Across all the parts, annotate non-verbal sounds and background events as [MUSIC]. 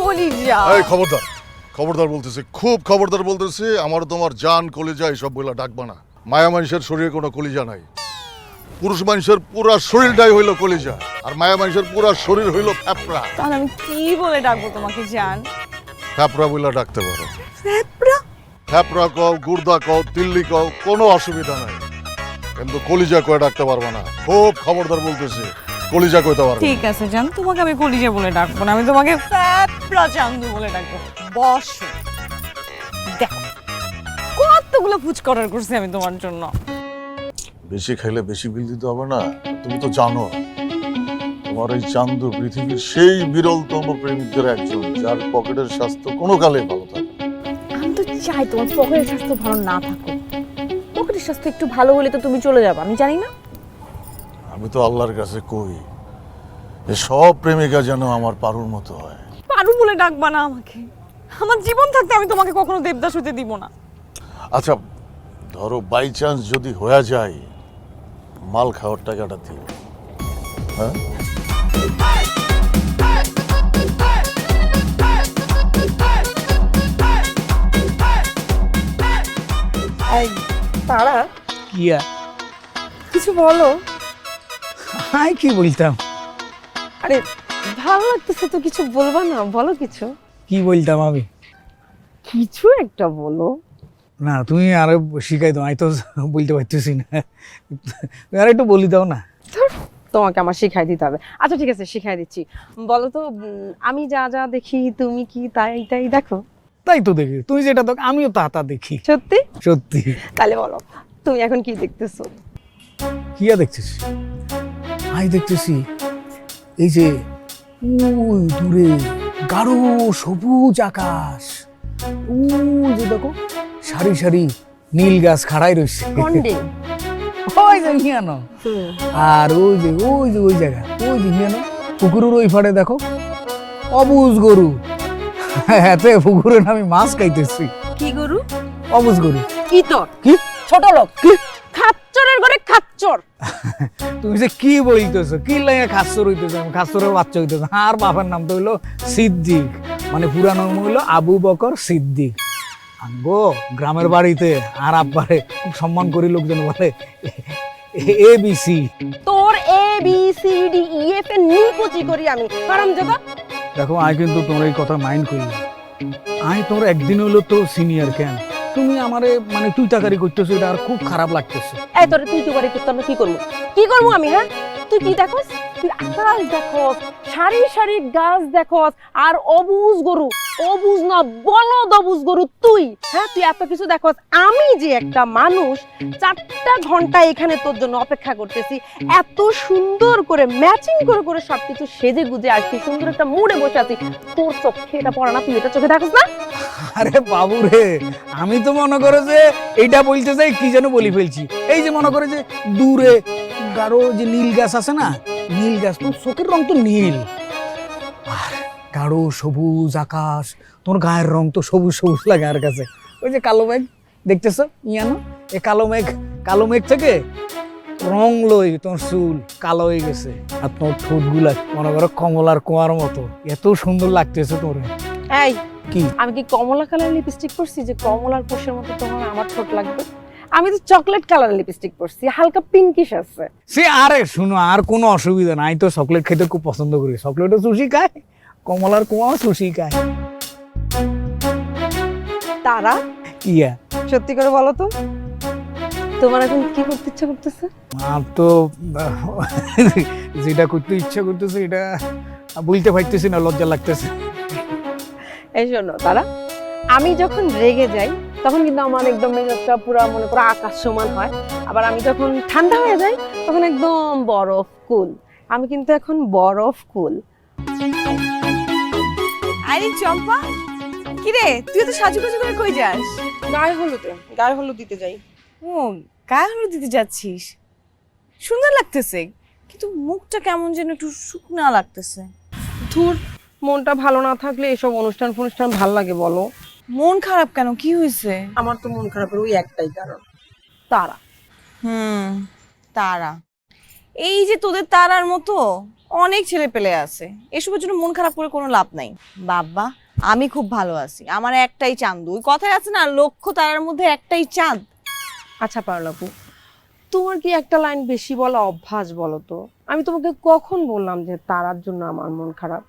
কলিজা। এই খবরদার খবরদার বলতেছি খুব খবরদার বলতেছি আমার তোমার জান কলিজা এইসব বলে ডাকবা না। মায়া মানুষের শরীরে কোনো কলিজা নাই। পুরুষ মানুষের পুরা শরীরটাই হইল কলিজা আর মায়া মানুষের পুরা শরীর হইল ফ্যাপড়া। তাহলে আমি কি বলে ডাকবো তোমাকে জান? ফ্যাপড়া বলে ডাকতে পারো। ফ্যাপড়া? ফ্যাপড়া কও গুর্দা কও তিল্লি কও কোনো অসুবিধা নাই। কিন্তু কলিজা কয়ে ডাকতে পারবা না। খুব খবরদার বলতেছি। কলিজা কইতে পারবে। ঠিক আছে জান তোমাকে আমি কলিজা বলে ডাকবো না আমি তোমাকে ফ্যাপড়া চান্দু বলে ডাকবো। বস। দেখো কতগুলো ফুচকা অর্ডার করছি আমি তোমার জন্য। বেশি খাইলে বেশি বিল দিতে হবে না তুমি তো জানো। তোমার এই চান্দু পৃথিবীর সেই বিরলতম প্রেমিকদের একজন যার পকেটের স্বাস্থ্য কোনো কালে ভালো থাকে আমি তো চাই তোমার পকেটের স্বাস্থ্য ভালো না থাকুক। পকেটের স্বাস্থ্য একটু ভালো হলে তো তুমি চলে যাবে আমি জানি না। আমি তো আল্লাহর কাছে কই যে সব প্রেমিকা যেন আমার পারুর মতো হয়। পারু বলে ডাকবা না আমাকে। আমার জীবন থাকতে আমি তোমাকে কখনো দেবদাস হতে দিব না। আচ্ছা ধরো বাই চান্স যদি হয়ে যায় মাল খাওয়ার টাকাটা দিও। হ্যাঁ? তারা? কিয়া কিছু বলো। আই কি বলতাম? আরে ভালো লাগতেছে তো কিছু বলবা না বলো কিছু। কি বলতাম আমি? কিছু একটা বলো। না তুমি আরও শিখাই দাও আমি তো বলতে পারতেছি না। আর একটু বলি দাও না। তোমাকে আমার শিখাই দিতে হবে। আচ্ছা ঠিক আছে শিখাই দিচ্ছি। বলো তো আমি যা যা দেখি তুমি কি তাই তাই দেখো? তাই তো দেখি তুমি যেটা দেখো আমিও তা তা দেখি। সত্যি? সত্যি। তাহলে বলো তুমি এখন কি দেখতেছো? কিয়া দেখছিস? আমি দেখতেছি। এই যে ওই দূরে গাঢ় সবুজ আকাশ। ওই যে দেখো সারি সারি নীল গাছ খাড়াই রয়েছে ওই যে হিয়ানো। আর ওই যে ওই যে ওই জায়গা ওই যে হিয়ানো পুকুরের ওই ফাড়ে দেখো অবুজ গরু। এতে পুকুরে আমি মাছ খাইতেছি। কি গরু? অবুজ গরু। কি তোর? কি? ছোট লোক। কি? খাচ্চরের খাচ্চর। তুমি যে কি বলতেছো? কি লাগে হইতেছো? আমি খাসরের বাচ্চা হইতেছো। আর বাবার নাম তো হইল সিদ্দিক। মানে পুরানো নাম হইল আবু বকর সিদ্দিক। আঙ্গো গ্রামের বাড়িতে আর আব্বারে খুব সম্মান করি লোকজন বলে এ বিসি তোর A B C D E F এর নিকুচি করি আমি। কারণ দেখো আমি কিন্তু তোমার এই কথা মাইন্ড করি না। আমি তোমার একদিন হলো তো সিনিয়র কেন? তুমি আমারে মানে তুই তাকারি করতেছো, এটা আর খুব খারাপ লাগতেছে। এই তোরে তুই তুই করতে আমি কি করব? কি করব আমি হ্যাঁ? তুই কি দেখোস? তুই আকাশ দেখোস, সারি সারি গাছ দেখোস, আর অবুজ গরু, অবুজ না, বলদ অবুজ গরু তুই হ্যাঁ? তুই এত কিছু দেখোস। আমি যে একটা মানুষ, চারটা ঘণ্টা এখানে তোর জন্য অপেক্ষা করতেছি, এত সুন্দর করে ম্যাচিং করে করে সবকিছু সেজে গুজে আসছি, সুন্দর একটা মুড়ে বসে আছি। তোর চোখে এটা পড়া না, তুই এটা চোখে দেখোস না? আরে বাবু রে, আমি তো মনে করে যে এইটা বলতে চাই, কি যেন বলি ফেলছি। এই যে মনে করে যে দূরে গাঢ় যে নীল গাছ আছে না, নীল গাছ তোর চোখের রং তো নীল। আর সবুজ আকাশ, তোর গায়ের রং তো সবুজ সবুজ লাগে আর কাছে। ওই যে কালো মেঘ, দেখতেছ? ইয়ানো? এ কালো মেঘ কালো মেঘ থেকে রং লই তোর চুল কালো হয়ে গেছে। আর তোর ঠোঁটগুলা মনে করো কমলার কুয়ার মতো। এত সুন্দর লাগতেছে তোর। এই কি? আমি কি কমলা কালার লিপস্টিক পরছি? যে কমলার কোষের মতো তোমার আমার ঠোঁট লাগবে? আমি তো চকলেট কালার লিপস্টিক পরছি হালকা পিঙ্কিশ আছে। সে আরে শুনো আর কোনো অসুবিধা নাই তো চকলেট খেতে খুব পছন্দ করি। চকলেটও সুশি খায় কমলার কুয়াও সুশি খায়। তারা? ইয়া। সত্যি করে বলো তো। তোমার এখন কি করতে ইচ্ছা করতেছে? আর তো যেটা করতে ইচ্ছা করতেছে এটা বলতে পারতেছি না লজ্জা লাগতেছে। এই শোনো তারা আমি যখন রেগে যাই তখন কিন্তু আমার একদম মেজাজটা পুরো মনে করো আকাশ সমান হয়। আবার আমি যখন ঠান্ডা হয়ে যাই তখন একদম বরফ কুল। আমি কিন্তু এখন বরফ কুল। আরে চম্পা কিরে তুই তো সাজুগুজু করে কই যাস? গায়ে হলুদে গায়ে হলুদ দিতে যাই। ও গায়ে হলুদ দিতে যাচ্ছিস? সুন্দর লাগতেছে কিন্তু মুখটা কেমন যেন একটু শুকনা লাগতেছে। ধুর মনটা ভালো না থাকলে এসব অনুষ্ঠান ফনুষ্ঠান ভালো লাগে বলো। মন খারাপ কেন? কি হয়েছে? আমার তো মন খারাপের ওই একটাই কারণ। তারা। হুম তারা। এই যে তোদের তারার মতো অনেক ছেলে পেলে আছে এসবের জন্য মন খারাপ করে কোনো লাভ নাই। বাবা আমি খুব ভালো আছি। আমার একটাই চাঁদ। ওই কথায় আছে না লক্ষ্য তারার মধ্যে একটাই চাঁদ। আচ্ছা পারলাপু। তোমার কি একটা লাইন বেশি বলা অভ্যাস বলো তো? আমি তোমাকে কখন বললাম যে তারার জন্য আমার মন খারাপ?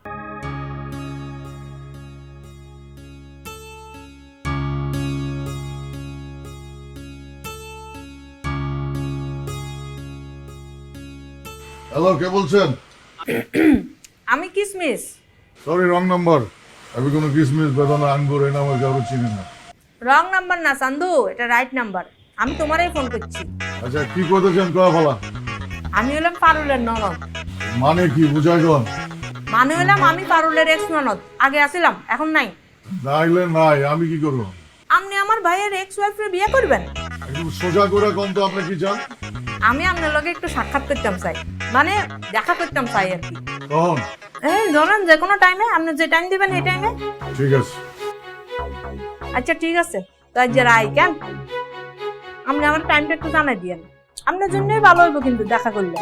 হ্যালো কে বলছেন? [CLEARS THROAT] আমি কিসমিস। সরি রং নাম্বার আমি কোনো কিসমিস বেদানা আঙ্গুর এই নামে কারও চিনি না। রং নাম্বার না চান্দু এটা রাইট নাম্বার আমি তোমারই ফোন করছি। আচ্ছা কি করতেছেন কয়া বলা? আমি হলাম পারুলের ননদ। মানে কি বুঝাই গন মানে হলাম আমি পারুলের এক্স ননদ আগে আসিলাম এখন নাই। নাইলে নাই আমি কি করব? আপনি আমার ভাইয়ের এক্স ওয়াইফের বিয়ে করবেন? সোজা করে কম তো আপনি কি চান? আমি আপনার লগে একটু সাক্ষাৎ করতাম চাই মানে দেখা করতাম চাই আর কি। এই ধরেন যে কোনো টাইমে আপনি যে টাইম দিবেন সেই টাইমে ঠিক আছে। আচ্ছা ঠিক আছে। তো আজ যারা কেন? আপনি আমার টাইমটা একটু জানাই দিয়েন। আপনার জন্যই ভালো হইব কিন্তু দেখা করলে।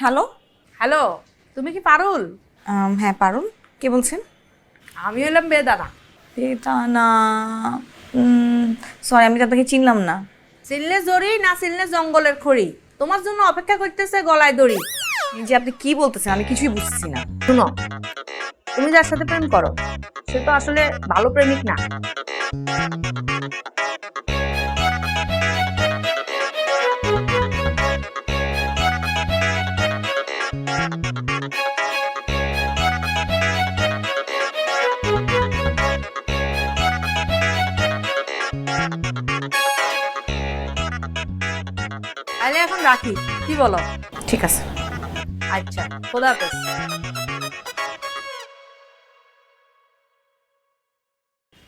হ্যালো? হ্যালো তুমি কি পারুল? হ্যাঁ পারুল। কে বলছেন? আমি হলাম বেদানা। বেদানা সরি আমি তো আপনাকে চিনলাম না। চিনলে জড়ি না চিনলে জঙ্গলের খড়ি। তোমার জন্য অপেক্ষা করতেছে গলায় দড়ি। যে আপনি কি বলতেছেন আমি কিছুই বুঝছি না। শুনো তুমি যার সাথে প্রেম করো সে তো আসলে ভালো প্রেমিক না। রাখি। কি বলো? ঠিক আছে। আচ্ছা খোদা হাফেজ।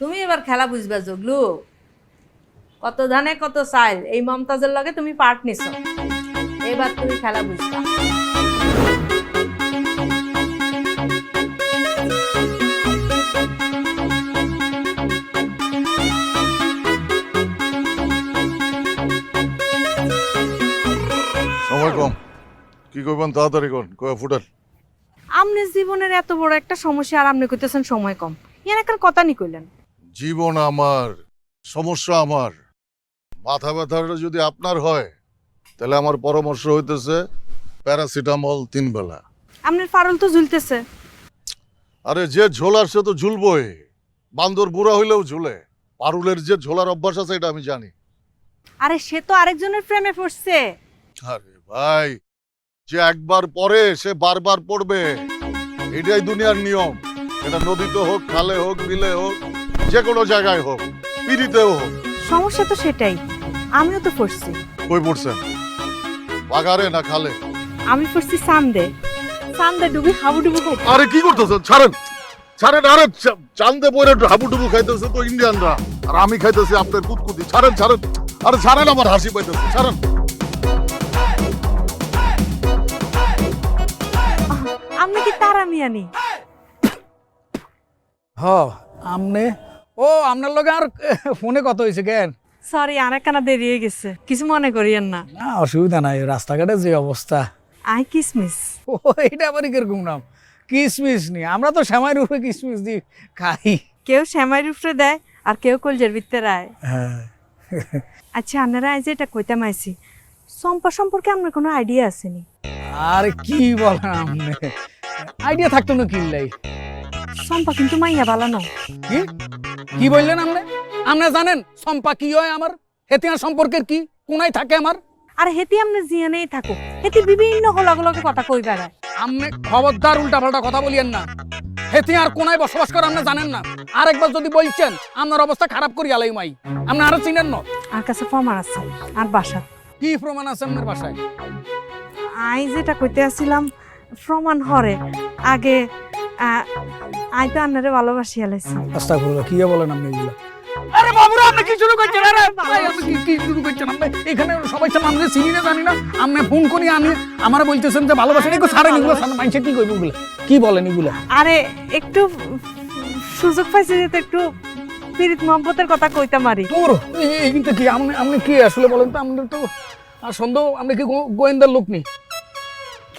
তুমি এবার খেলা বুঝবা জগলু। কত ধানে কত সাইল এই মমতাজের লগে তুমি পার্ট নিছ। এবার তুমি খেলা বুঝবা। কি করবেন তাড়াতাড়ি কোন কয়া ফুটান। আমনে জীবনের এত বড় একটা সমস্যা আর আপনি কইতেছেন সময় কম। ইয়ান একটা কথা নি কইলেন। জীবন আমার সমস্যা আমার। মাথা ব্যথাটা যদি আপনার হয় তাহলে আমার পরামর্শ হইতেছে প্যারাসিটামল তিন বেলা। আপনার ফারুল তো ঝুলতেছে। আরে যে ঝোলার সে তো ঝুলবই বান্দর বুড়া হইলেও ঝুলে। পারুলের যে ঝোলার অভ্যাস আছে এটা আমি জানি। আরে সে তো আরেকজনের প্রেমে পড়ছে। আরে ভাই যে একবার পরে সে বারবার পড়বে। এটাই দুনিয়ার নিয়ম। এটা নদীতে হোক খালে হোক বিলে হোক যে কোনো জায়গায় হোক পিড়িতেও হোক। সমস্যা তো সেটাই। আমিও তো পড়ছি। কই পড়ছেন? বাগারে না খালে? আমি পড়ছি সান্দে সান্দে ডুবি হাবুডুবু খাইতে আরে কি করতেছেন ছাড়েন। ছাড়েন আরে চান্দে পরে হাবুডুবু খাইতেছে তো ইন্ডিয়ানরা। আর আমি খাইতেছি আপনার কুতকুতি। ছাড়েন ছাড়েন। আরে ছাড়েন আমার হাসি পাইতেছে ছাড়েন। তারা হ। আমনে। ও আপনার লগে আর ফোনে কত হয়েছে কেন? সরি আরেকখানা দেরি হয়ে গেছে। কিছু মনে করিয়েন না। না অসুবিধা নাই রাস্তাঘাটে যে অবস্থা। আই কিসমিস। ও এটা আবার কীরকম নাম? কিসমিস নি আমরা তো শ্যামাই রূপে কিসমিস দিই খাই। কেউ শ্যামাই রুফরে দেয় আর কেউ কলজের ভিতরে রায়। হ্যাঁ। আচ্ছা আপনারা আজ এটা কইতাম আইছি। সম্পা সম্পর্কে আপনার কোনো আইডিয়া আসেনি। আর কি বলেন আমনে? আইডিয়া থাকতো না কিনলাই সম্পা কিন্তু মাইয়া ভালো না। কি? কি বললেন আপনি? আপনি জানেন সম্পা কি হয় আমার? হেতিয়ার সম্পর্কের কি? কোনায় থাকে আমার? আর হেতি জিয়ানেই থাকো হেতি বিভিন্ন হলাগুলোকে কথা কই বেড়ায়। আপনি খবরদার উল্টা পাল্টা কথা বলিয়েন না। হেতিয়ার কোনায় বসবাস করে আপনি জানেন না। আরেকবার যদি বলছেন আপনার অবস্থা খারাপ করি আলাই মাই আপনি আরও চিনেন না। আর কাছে প্রমাণ আছে আর বাসা। কি প্রমাণ আছে আপনার বাসায়? আই যেটা কইতে আসছিলাম প্রমাণ হরে। আগে আহ, আই তো আন্নারে ভালোবাসি আলাইছি আস্তাগফিরুল্লাহ কি বলেন আপনি এগুলো? আরে বাবা বাবুরা আপনি কি শুরু করছেন আরে ভাই, আপনি কি কি শুরু করছেন আপনি? এখানে সবাই সামনে আপনি চিনি না জানি না। আপনি ফোন করি আমি আমার বলতেছেন যে ভালোবাসা এগুলো ছাড়েন এগুলো ছাড়েন মানুষে কি করবে এগুলো? কি বলেন এগুলো? আরে একটু সুযোগ পাইছি যে একটু পীড়িত মহব্বতের কথা কইতাম আরি তোর এই- কিন্তু কি? আপনি আপনি কি আসলে বলেন তো? আপনি তো আর সন্দেহ আপনি কি গো- গোয়েন্দার লোক নেই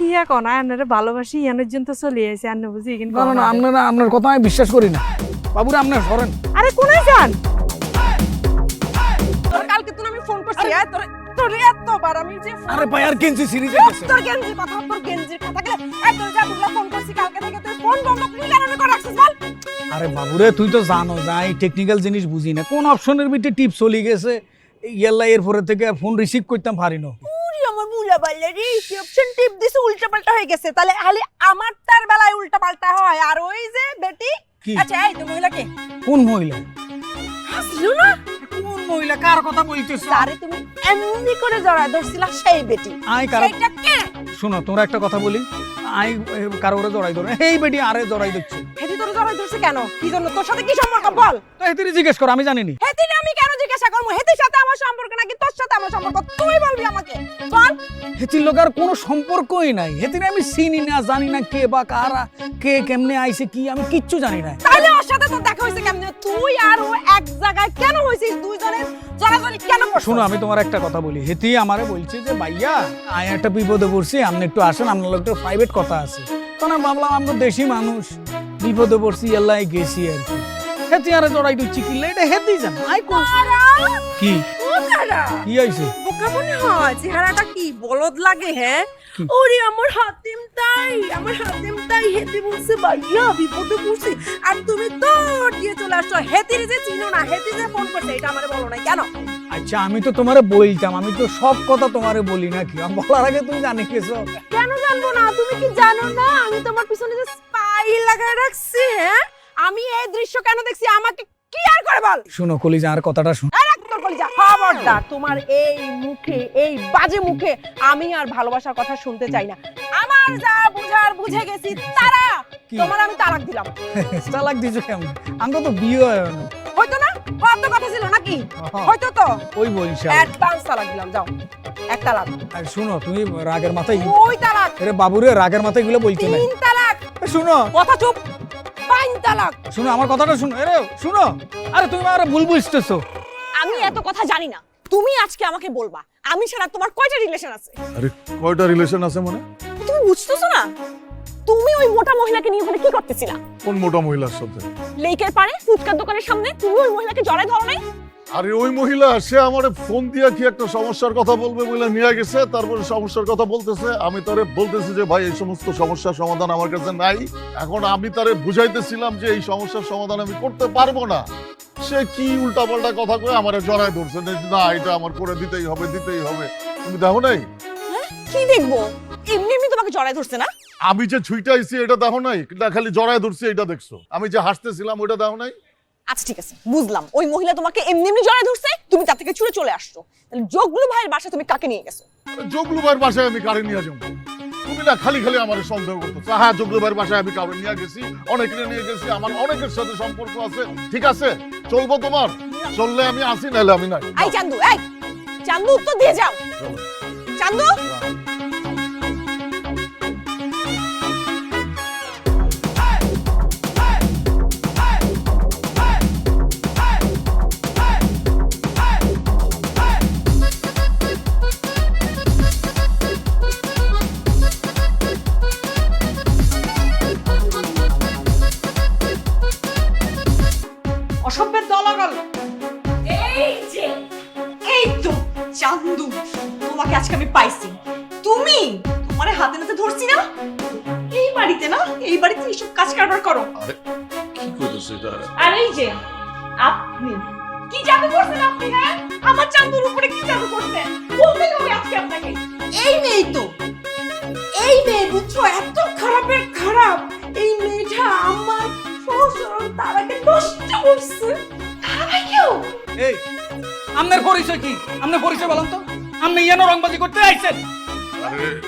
কি এখন আয়নারে ভালোবাসি ইয়ানের জন্য তো চলে আইছে আন্ন বুঝি কিন্তু না না না আপনারা আপনার কথা আমি বিশ্বাস করি না। বাবুরা আপনার সরেন। আরে কোনে যান? তোর কালকে তো আমি ফোন করছি তোর তোর এতবার আমি যে আরে ভাই আর সিরিজ তোর কথা তোর গেঞ্জির কথা গেলে এই তোর যা ফোন করছি কালকে থেকে তুই ফোন বন্ধ করে কেন করে রাখছিস বল। আরে বাবুরে তুই তো জানো যাই টেকনিক্যাল জিনিস বুঝি না। কোন অপশনের ভিতরে টিপ চলে গেছে? ইয়াল্লা এরপরে থেকে ফোন রিসিভ করতাম পারি না। আমার মুলা বাল্লা রে রিসেপশন টিপ দিছে উল্টা পাল্টা হয়ে গেছে। তাহলে খালি আমার তার বেলায় উল্টা পাল্টা হয়। আর ওই যে বেটি? কি? আচ্ছা এই তো মহিলাকে। কোন মহিলা? হাসলো না? কোন মহিলা? কার কথা বলতেছ? আরে তুমি এমনি করে জড়ায় ধরছিলা সেই বেটি। আই কার সেইটা কে? শোনো তোমরা একটা কথা বলি। আই এ, কারও ওরে জড়াই ধরে। এই বেটি আরে জড়াই দিচ্ছে হেতি তোর জড়ায় ধরছে কেন? কি জন্য? তোর সাথে কি সম্পর্ক বল? তো এতিরে জিজ্ঞেস কর আমি জানি নি হেতির আমি হেতির সাথে আমার সম্পর্ক নাকি তোর সাথে আমার সম্পর্ক? তুই বলবি আমাকে। বল। হেতির লোক আর কোনো সম্পর্কই নাই। হেতিরে আমি চিনি না জানি না কে বা কারা কে কেমনে আইছে কি আমি কিচ্ছু জানি না। তাহলে ওর সাথে তোর দেখা হয়েছে কেমনে? তুই আর ও এক জায়গায় কেন হয়েছিস? দুইজনের জড়াজড়ি কেন করছিস? শোনো আমি তোমার একটা কথা বলি। হেতি আমারে বলছে যে ভাইয়া আমি একটা বিপদে পড়ছি আপনি একটু আসেন আপনার লোক একটু প্রাইভেট কথা আছে। তখন আমি ভাবলাম আমরা দেশি মানুষ। বিপদে পড়ছি আল্লাহ গেছি আর কি। হেতি আরে জড়াই দিচ্ছি কিনলে এটা হেতি জান? আই কোন কি? কি হয়েছে বোকা মনে হয় চেহারাটা কি বলদ লাগে হ্যাঁ? কি? ওরে আমার হাতিম তাই আমার হাতিম তাই হেতি বলছে ভাইয়া বিপদে পড়ছি। আর তুমি তো দিয়ে চলে আসছো হেতির যে চিনো না হেতি যে ফোন করছে এটা আমারে বলো না কেন? আচ্ছা আমি তো তোমারে বলতাম আমি তো সব কথা তোমারে বলি না কি বলার আগে তুমি জানি কেছো কেন জানব না? তুমি কি জানো না? আমি তোমার পিছনে যে স্পাই লাগায় রাখছি হ্যাঁ? আমি এই দৃশ্য কেন দেখছি? আমাকে ক্লিয়ার করে বল। শোনো কলিজা আর কথাটা শুন। আর তোর কলিজা। খবরদার তোমার এই মুখে এই বাজে মুখে আমি আর ভালোবাসার কথা শুনতে চাই না। আমার যা বুঝার বুঝে গেছি তারা। তোমার আমি তালাক দিলাম। [LAUGHS] তালাক দিছো কেমন আমি তো বিয়ে হয় না। হয়তো না? কত কথা ছিল নাকি? হ্যাঁ। হয়তো তো। ওই বলছি অ্যাডভান্স তালাক দিলাম যাও। এক তালাক। আর শুনো তুমি রাগের মাথায় ওই তালাক। আরে বাবুরে রাগের মাথায়গুলো নাই। তিন তালাক। শুনো। কথা চুপ। তালাক শুনো আমার কথাটা শুনো। আরে শুনো। আরে তুমি আরে ভুল বুঝতেছো। আমি এত কথা জানি না। তুমি আজকে আমাকে বলবা আমি ছাড়া তোমার কয়টা রিলেশন আছে? আরে কয়টা রিলেশন আছে মানে? তুমি বুঝতেছো না? তুমি ওই মোটা মহিলাকে নিয়ে ওখানে কি করতেছিলা? কোন মোটা মহিলার সাথে? লেকের পারে ফুচকার দোকানের সামনে তুমি ওই মহিলাকে জড়াই ধরো নাই? আরে ওই মহিলা সে আমার ফোন দিয়া কি একটা সমস্যার কথা বলবে বলে নিয়ে গেছে তারপরে সমস্যার কথা বলতেছে। আমি তারে বলতেছি যে ভাই এই সমস্ত সমস্যার সমাধান আমার কাছে নাই। এখন আমি তারে বুঝাইতেছিলাম যে এই সমস্যার সমাধান আমি করতে পারব না। সে কি উল্টাপাল্টা কথা কয়ে আমার জড়ায় ধরছে না এটা আমার করে দিতেই হবে দিতেই হবে। তুমি দেখো নাই? কি দেখব? এমনি এমনি তোমাকে জড়াই ধরছে না? আমি যে ছুইটাইছি এটা দেখো নাই? না খালি জড়ায় ধরছি এটা দেখছ। আমি যে হাসতেছিলাম ওইটা দেখো নাই? আচ্ছা ঠিক আছে বুঝলাম। ওই মহিলা তোমাকে এমনি এমনি জড়াই ধরছে তুমি তার থেকে ছুটে চলে আসছো। তাহলে জগলু ভাইয়ের বাসা তুমি কাকে নিয়ে গেছো? জগলু ভাইয়ের বাসায় আমি গাড়ি নিয়ে যাব? তুমি না খালি খালি আমার সন্দেহ করতেছো হ্যাঁ জগলু ভাইয়ের বাসায় আমি কাউকে নিয়ে গেছি অনেকের নিয়ে গেছি আমার অনেকের সাথে সম্পর্ক আছে। ঠিক আছে চলবো তোমার? চললে আমি আসি নাহলে আমি নাই। এই চান্দু এই! চান্দু উত্তর দিয়ে যাও। চান্দু! বাড়িতে না? এই বাড়িতে এইসব কাজ কারবার করো। আরে কি করতেছো এটা? আর এই যে আপনি কি জাদু করছেন আপনি হ্যাঁ? আমার চান্দুর উপরে কি জাদু করছেন? বলতে হবে আজকে আপনাকে। এই মেয়ে তো এই মেয়ে বুঝছ এত খারাপের খারাপ। এই মেয়েটা আমার শ্বশুর তারাকে নষ্ট করছে। তারাকেও এই আপনার পরিচয় কি? আপনার পরিচয় বলেন তো। আপনি ইয়ানো রংবাজি করতে আইছেন। আরে